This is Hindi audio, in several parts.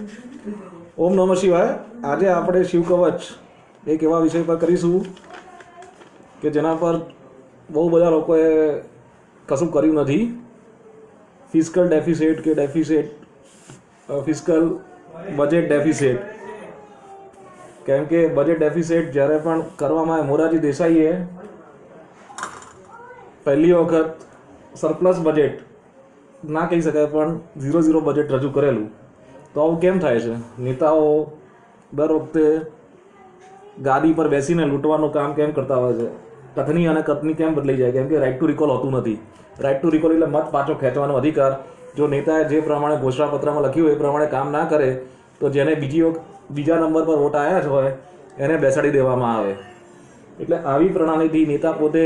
ઓમ નમઃ શિવાય. આજે આપણે શિવ કવચ એક એવા વિષય પર કરીશું કે જેના પર બહુ બધા લોકોએ કશું કર્યું નથી. ફિઝિકલ ડેફિસિટ કે ડેફિસિટ ફિઝિકલ બજેટ ડેફિસિટ. કેમ કે બજેટ ડેફિસિટ જ્યારે પણ કરવામાં આવે મોરારજી દેસાઈએ પહેલી વખત સરપ્લસ બજેટ, ના કહી શકાય પણ ઝીરો ઝીરો બજેટ રજૂ કરેલું. તો આવું કેમ થાય છે? નેતાઓ દર વખતે ગાદી પર બેસીને લૂંટવાનું કામ કેમ કરતા હોય છે? કથની અને કથની કેમ બદલાઈ જાય? કેમ કે રાઇટ ટુ રિકોલ હોતું નથી. રાઇટ ટુ રિકોલ એટલે મત પાછો ખેંચવાનો અધિકાર. જો નેતાએ જે પ્રમાણે ઘોષણાપત્રમાં લખ્યું હોય એ પ્રમાણે કામ ના કરે, તો જેને બીજી વખત બીજા નંબર પર વોટ આવ્યા જ હોય, એને બેસાડી દેવામાં આવે. એટલે આવી પ્રણાલીથી નેતા પોતે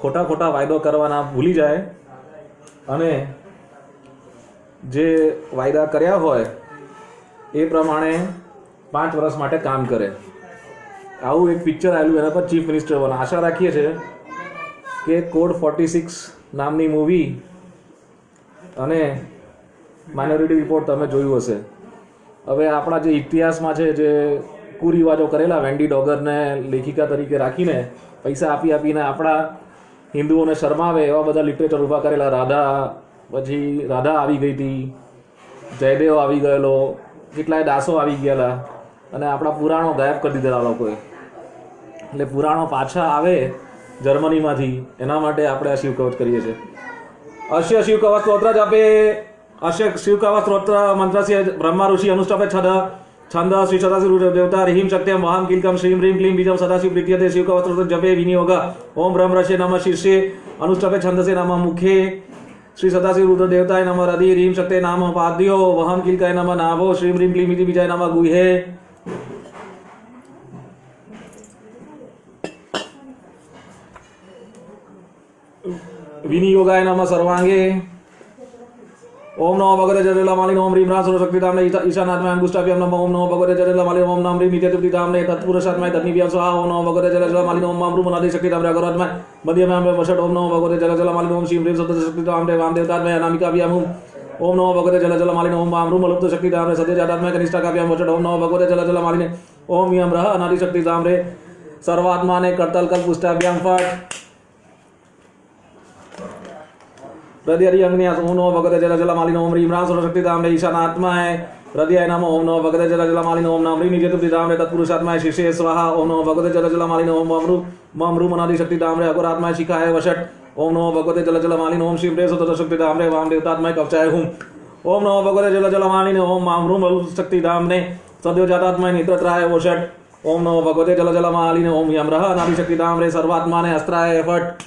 ખોટા ખોટા વાયદો કરવાના ભૂલી જાય અને જે વાયદા કર્યા હોય એ પ્રમાણે પાંચ વર્ષ માટે કામ કરે. આવું એક પિક્ચર આવેલું એના પર ચીફ મિનિસ્ટર બને. આશા રાખીએ છીએ કે કોડ ફોર્ટી સિક્સ નામની મૂવી અને માઇનોરિટી રિપોર્ટ તમે જોયું હશે. હવે આપણા જે ઇતિહાસમાં છે, જે કુરિવાજો કરેલા વેન્ડી ડોગરને લેખિકા તરીકે રાખીને પૈસા આપી આપીને આપણા હિન્દુઓને શરમાવે એવા બધા લિટરેચર ઊભા કરેલા. રાધા, પછી રાધા આવી ગઈ હતી, જયદેવ આવી ગયેલો કેટલાય દાસો આવી ગયેલા અને આપણા પુરાણો ગાયબ કરી દીધેલા લોકોએ. એટલે પુરાણો પાછા આવે જર્મનીમાંથી. એના માટે આપણે આ શિવકવચ કરીએ છીએ. અશ્ય શિવકવચ સ્તોત્ર જપે. અશ્ય શિવકવચ સ્તોત્ર મંત્રસ્ય બ્રહ્મા ઋષિ અનુષ્ટપે છદ. છંદ શ્રી સદાશિવ દેવતા રીમ શક્ત્યમ મહામ કિલકમ શ્રીમ રીમ ક્લીમ બીજમ સદાશિવ પ્રીત્યતે શિવકવચ સ્તોત્ર જપે વિનિયોગ. ઓમ બ્રહ્મ ઋષિ નમ શીર્ષે અનુષ્ટપે છંદસે નમ મુખે. श्री सदाशिव रुद्रदेवताय नम हरि रीम शक्ते नाम पाद्यो वहम किलकाय नम नाभो, श्री रीम क्लीम मिति विजय नम गुहे। विनियोगाय नम सर्वांगे। ओम नमो भगवते जटिल माली नमो रीम राम सर्वशक्ति धाम में अंगुष्ठा भी हम ओम नमो भगवते जटिल माली ओम नाम रीम नित्य तृप्ति धाम में धनी व्यास स्वाहा, ओम नमो भगवते जल जल मालिन ओम मामरू मनादि शक्ति धाम में बंदी में हमें वसट ओम नमो भगवते जल जल मालिन ओम श्रीम रीम सत्य शक्ति धाम देव वाम देवता में अनामिका भी हम ओम नमो भगवते जल जल मालिन ओम मामरू मलुप्त शक्ति धाम सत्य में कनिष्ठा का भी हम वसट ओम नमो भगवते जल जल मालिन ओम यम रह अनादि शक्ति धाम सर्वात्मा ने करतल कल पुष्टाभ्याम फट। हृदय ओम नमो भगवते जल जल मालिन ओम ह्रीम राम सर्वशक्ति धाम रे ईशान आत्मा है। हृदय नम ओम नमो भगवते जल जल मालिन ओम नाम ह्रीम निजय धाम रे तत्पुरुष आत्मा है। शिशे स्वाहा ओम नमो भगवते जल जल मालिन ओम ममरु ममरु मनादि शक्ति धाम रे अघोर आत्मा शिखा है, वषट। ओम नमो भगवते जल जल मालिन ओम शिव रे सत शक्ति धाम रे। वाम देवतात्मा कवचाय हूँ। ओम नमो भगवते जल जल मालिन ओम मामरु मरु शक्ति धाम रे। सदैव जातात्मा नेत्रत्राय वषट। ओम नमो भगवते जल जल मालिन ओम यम रह नादि शक्ति धाम रे। सर्वात्मा ने अस्त्राय फट।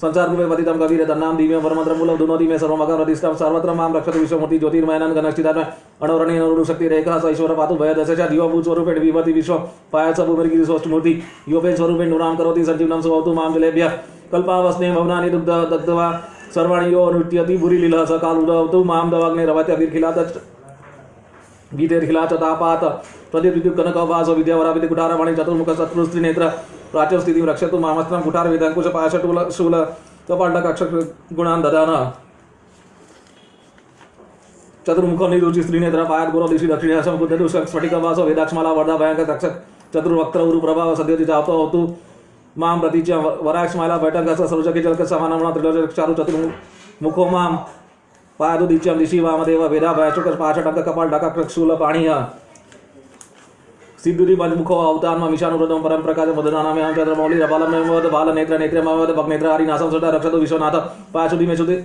संसार गुमे पतितम कबीर तन्नाम दिव्यम परमत्रमूलम दोनों दिव्य सर्व मगम रतिष्ठम सर्वत्र माम रक्षत विश्वमूर्ति ज्योतिर्मयनं गणश्चिदात्म अणवरणीय शक्ति रेखा सईश्वर ईश्वर पातु भय दशश जीवभूत स्वरूपेण विभति विश्व पाया सबुमर्गी स्वष्टमूर्ति योपेन स्वरूपेण नूराम करोति संजीवनम स्वभवतु माम जलेभ्य कल्पावस्ने भवना दुग्ध दग्धवा सर्वाणी यो अनुत्यति भूरी लीलः स काल कालुदवतु माम दवाग्ने रवत्यभिर्खिलात गीतेर्खिलात तापात विद्यावरा विद्युत कुटारा वाणी चतुर्मुख शत्रुस्त्रिनेत्र प्राचीन स्थिति में रक्षा तो प्राचल स्थितिं रक्षतु मामस्त्रं कुठारवेदङ्कुशपाशटूल शूल त्वपाण्डकक्षगुणान् ददानः। चतुर्मुख निरुचि स्त्री स्त्रीनेत्र पायात् गुरो दिशि दक्षिणाशं स्फटिक वास वेदाक्षमाला वर्धा भयङ्करक्षक प्रभाव सद्यति जातो होतु। माम प्रतीच्य वराक्षमाला बैठक सरोज बैठकस्थ सौजकिचलक समानमणा चारु चतुर्मुखो माम पायातु दीच्यं दिशि वामदेव वेदा भयशुकपाशटङ्कपालढकक्षूलपाणिः सिद्धुरी मजमुख अवतारमा विषाणुरतम परम प्रकाश मदनाना में चंद्र मौली रबालम में बाल नेत्र नेत्र में वद नेत्र हरि नासम सटा रक्षतु विश्वनाथ पाशुति में सुति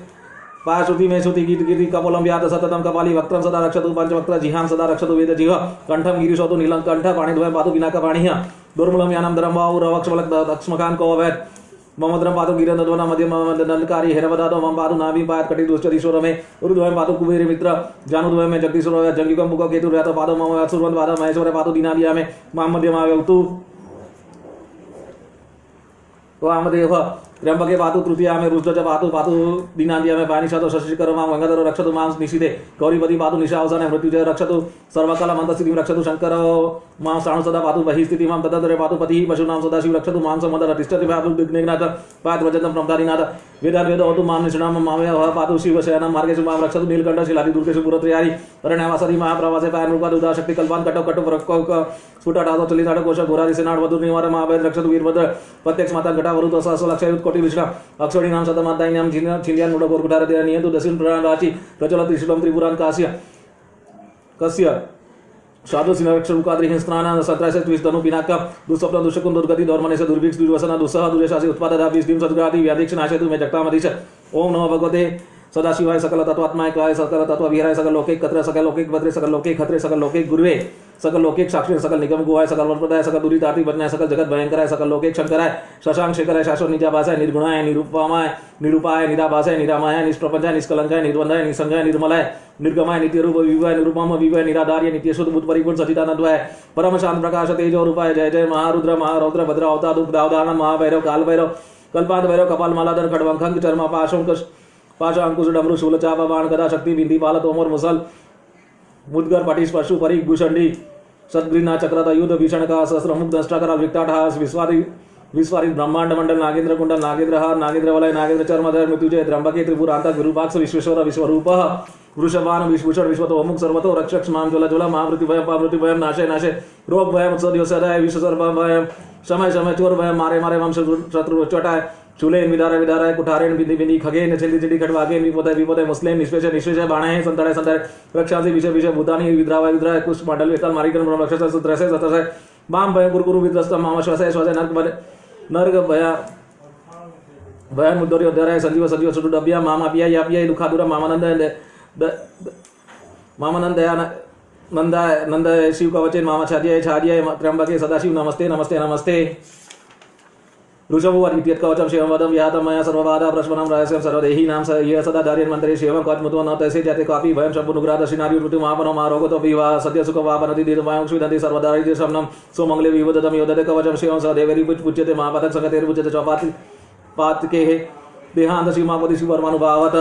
पाशुति में सुति गीत गीत कपोलम व्याद सततम कपाली वक्त्रम सदा रक्षतु पंच वक्त्र जिहां सदा रक्षतु वेद जीव कंठम गिरिशोतु नीलं कंठ पाणि द्वय पातु बिना का पाणि दुर्मलम यानम धर्म वाऊ रवक्ष वलक दक्ष को वेद ममद्रम पातु गिरन दद्वना मध्यम नलकारी हेरवदादो मम पातु नाभि पायत कटि दुष्ट दिशोर में उरु द्वयम पातु कुबेर मित्र जानु द्वयम में जगदीशोर जंगिकम मुख केतु रहता पादो मम असुर असुरवन पादो महेश्वर पातु दीनादिया में मम मध्य मावे उतु वामदेव त्र्यंबके पातु तृतीया में रुद्र पातु पातु दीनांदिया में पानिशातो शशिकर माँ गंगाधर रक्षतु माँ निशिते गौरीपति पातु निशा अवसाने मृत्युजय रक्षतु। सर्वकाल मंतस्थितिं रक्षतु शंकर। माँ साणु सदा पातु बहिः स्थिति माँ तदरे पातु पतिः पशूनां सदाशिव रक्षतु। माँ समदर तिष्ठति पातु विघ्नेनाथ, पात वजन्तं प्रमदारिनाथ वेदात् वेद होतु माँ निष्णां मामे पातु शिवशयनं मार्गेषु माँ रक्षतु नीलकण्ठ, शिलादि, दुर्गेषु पुरत्रयारि अरण्यावासरि महाप्रवासे, पायन रूपा दुदा शक्ति कल्पान्, कटो कटो स्फुटाटादो चलिताडो कोश, घोरादि, सेनाड वधुर निवार महाभैर रक्षतु, वीरभद्र। प्रत्यक्ष माता, घटा वरुत सहस्र लक्ष कोटि विष्णा अक्षोणी नाम शतमाताइन्याम छिन्यान मुड गोरकुटार दे नियंतु, दक्षिण प्राण राचि, प्रचलत त्रिशूलम त्रिपुरान कास्य। कस्य। साधु सिंहक्षरुकाद्रि स्नान सत्राशे त्रिश धनु, पिनाक, दुस्वप्न दुष्कुन दुर्गति दौर्मनेश दुर्भिक्ष दुर्वसन दुस्सह, दुर्यशासि, उत्पाददा, बीस डिम सद्गादि व्याधिक्ष नाशेतु मे जगतामधीश ओम नमो भगवते। सदाशिवाय सकल तत्वात्माय काय सकल तत्व विहाराय सकल लोके, कत्र सकल लोके, भद्रे सकल लोके, खत्रे सकल लोके, गुरुवे। सकल लोके साक्षी सकल निगम गुहाय सकल वर्पदाय सकल दूरी दुरी ताती बदनाय सकल जगत भयंकराय सकल लोके शंकराय शशांक शेखराय शाश्वत निजाभासाय निर्गुणाय निरूपमाय निरूपाय निराभासाय निरामाय निष्प्रपंचाय निष्कलंकाय निर्द्वंदाय निसंगाय निर्मलाय निर्गमाय नित्यरूप विवाय निरूपम विवाय निराधार्य नित्य शुद्ध, बुद्ध, परिपूर्ण सचिदानंदवाय परम शांत, प्रकाश, तेजो रूपाय जय जय, महारुद्र, महारौद्र, भद्र अवता दुख दावदानम महाभैरव काल भैरव कल्पाद भैरव, कपाल, मालाधर, खडवंखंग, चर्मा, पाशों पाशा, अंकुश, डमरू, शूल, चापा, बाण, गदा, शक्ति, बिंदी पाल तोमर मुसल, मुदगर पटीश पशु परी, भूषंडी सद्ग्रीना चक्रत युद्ध भीषण का सहस्र मुख दष्टाकर विकटाटहास विस्वारी विस्वारित ब्रह्मांड मंडल नागेंद्र कुंडल नागेंद्र नागेंद्र वलय, नागेंद्र चर्मधर मृत्युजय त्र्यंबके त्रिपुरांत विरूपाक्ष विश्वेश्वर, विश्वरूप, वृषभान विश्भूषण विश्वतो मुख सर्वतो, रक्षक माम ज्वल ज्वल महामृत्यु भयम पामृत्यु भयम नाशे नाशे, रोग भयम सदिव सदाय विश्वसर्प भयम समय समय चोर भयम मारे मारे, वंश शत्रु, चटाय। चुलेन विदाराय विदाराय कुठारेण बिंदी बिंदी खगेन छिंदी छिंदी खडवागेन विपदय विपदय मुस्लिम निष्पेष निष्पेष बाणाय संतराय संतराय रक्षांसी, विषय विषय, भूतानी विद्रावाय विद्राय कुश, मंडल, विस्तार मारिकन ब्रह्म, रक्षस सुत्रसे सतसे माम भय गुरु गुरु विद्रस्त माम श्वासय श्वासय नर्क भय नर्क, भया, भयान, मुद्दोरी उद्धराय संजीव संजीव सुडु डबिया, मामा, पिया, या, पिया दुखादुरा मामानंद मामानंद, दया नंदाय नंद शिव कवचे मामा छादियाय छादियाय त्र्यंबके, सदाशिव, नमस्ते नमस्ते नमस्ते। ऋषभो इत्यत् कवचं शिवं वदं यातं मया सर्वबाधा प्रश्वनं रहस्यं सर्वदेही नाम स ये सदा धार्यन् मन्त्रे शिवं कवचमुत्वं न तैसे जाते कापि भयं शम्भुनुग्रादशिनार्य मृत्युमापनो मारोगतो विवा सत्य सुख वापनति दीर्घमायुं क्षुदन्ति सर्वदारिद्र्य शमनं सुमङ्गले विवदतं योदते कवचं शिवं स देवरी पुच्यते महापतक संगतेर्पुच्यते चौपाति पातकेः देहान्त सीमापति शिवर्मानुभावत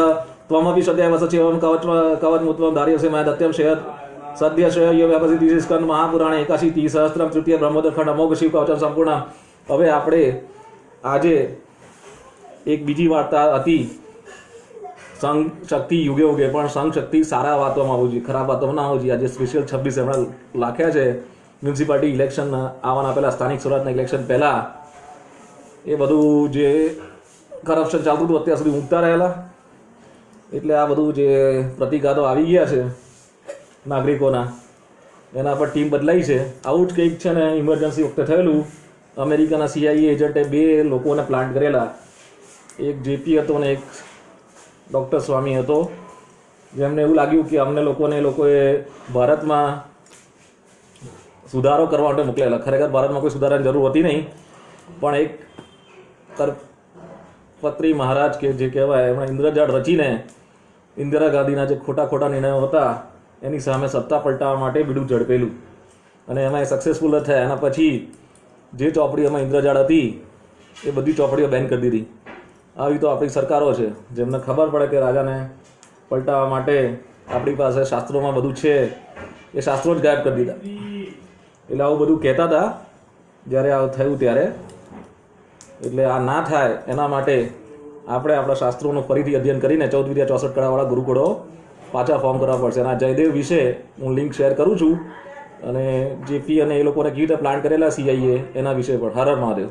त्वमपि सदैव सचिवं कवच कवचमुत्वं धार्यसे मया दत्यं शेयत् सद्य श्रेय व्यापसिति સ્કંદ મહાપુરાણ એકાશી તી સહસ્ત્રમ તૃતીય બ્રહ્મોદર ખંડ અમોઘ શિવ કવચમ સંપૂર્ણ હવે આપણે આજે એક બીજી વાર્તા હતી. સંઘ શક્તિ યુગે યુગે પણ સંઘ શક્તિ સારા વાતોમાં આવવું જોઈએ, ખરાબ વાતોમાં ના આવવું જોઈએ. આજે સ્પેશિયલ છવ્વીસ એમણે લાખ્યા છે. મ્યુનિસિપાલિટી ઇલેક્શન આવવાના પહેલાં, સ્થાનિક સ્વરાજના ઇલેક્શન પહેલાં એ બધું જે કરપ્શન ચાલતું હતું, અત્યાર સુધી ઊંઘતા રહેલા. એટલે આ બધું જે પ્રતિકારો આવી ગયા છે નાગરિકોના, એના પર ટીમ બદલાઈ છે. આવું જ કંઈક છે ને ઇમરજન્સી વખતે થયેલું. અમેરિકાના સીઆઈ એજન્ટે બે લોકોને પ્લાન્ટ કરેલા. એક જેપી હતો ને એક ડૉક્ટર સ્વામી હતો. જેમને એવું લાગ્યું કે અમને લોકોને લોકોએ ભારતમાં સુધારો કરવા માટે મોકલેલા. ખરેખર ભારતમાં કોઈ સુધારાની જરૂર હતી નહીં. પણ એક કરપત્રી મહારાજ કે જે કહેવાય, એમણે ઇન્દ્રજાળ રચીને ઇન્દિરા ગાંધીના જે ખોટા ખોટા નિર્ણયો હતા, એની સામે સત્તા પલટાવવા માટે બીડું ઝડપેલું. અને એમાં એ સક્સેસફુલ થયા. એના પછી જે ચોપડીઓમાં ઇન્દ્રજાળ હતી, એ બધી ચોપડીઓ બેન કરી દીધી. આવી તો આપણી સરકારો છે, જેમને ખબર પડે કે રાજાને પલટાવવા માટે આપણી પાસે શાસ્ત્રોમાં બધું છે, એ શાસ્ત્રો જ ગાયબ કરી દીધા. એટલે આવું બધું કહેતા હતા, જ્યારે આવું થયું ત્યારે. એટલે આ ના થાય એના માટે આપણે આપણા શાસ્ત્રોનું ફરીથી અધ્યયન કરીને ચૌદ વિદ્યા ચોસઠ કળાવાળા ગુરુકુળો પાછા ફોર્મ કરવા પડશે. અને આ જયદેવ વિશે હું લિંક શેર કરું છું. અને જે ફી અને એ લોકોને કેવી રીતે પ્લાન કરેલા સીઆઈએ એના વિશે પણ. હર હર મહાદેવ.